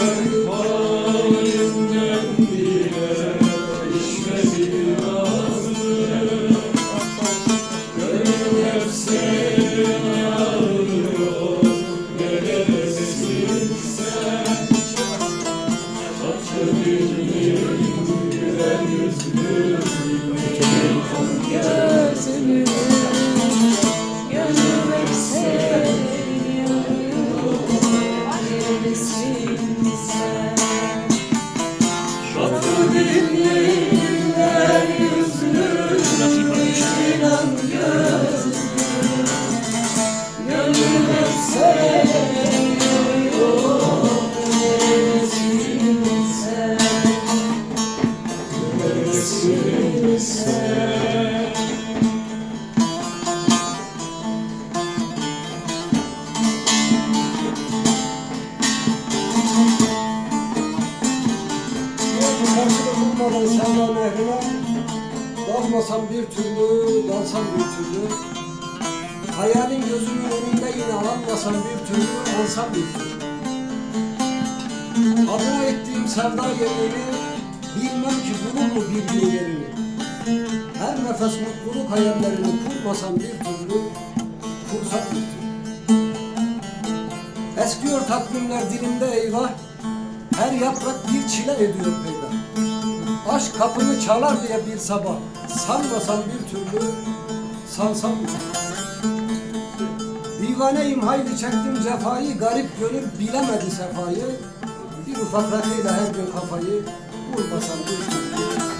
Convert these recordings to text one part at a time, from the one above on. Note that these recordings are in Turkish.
garip halimden sen Karşıda sevda nehrine Dalmasam bir türlü, dalsam bir türlü. Hayalin gözümün önünde yine almasam bir türlü, alsam bir türlü. Adına ettiğim sevda yerini Bilmem ki bulur mu gün yerini nefes mutluluk hayallerini kurmasam bir türlü Kursam bir türlü. Eskiyor takvimler dilimde eyvah her yaprak bir çile ediyor peyda. Aşk kapımı çalar diye bir sabah Sanmasam bir türlü Sansam bir türlü Divaneyim hayli çektim cefayı Garip gönül bilemedi sefayı. Bir ufak rakıyla her gün kafayı Vurmasam bir türlü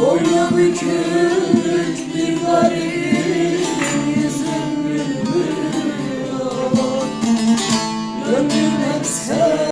Boynu bükük bir garip.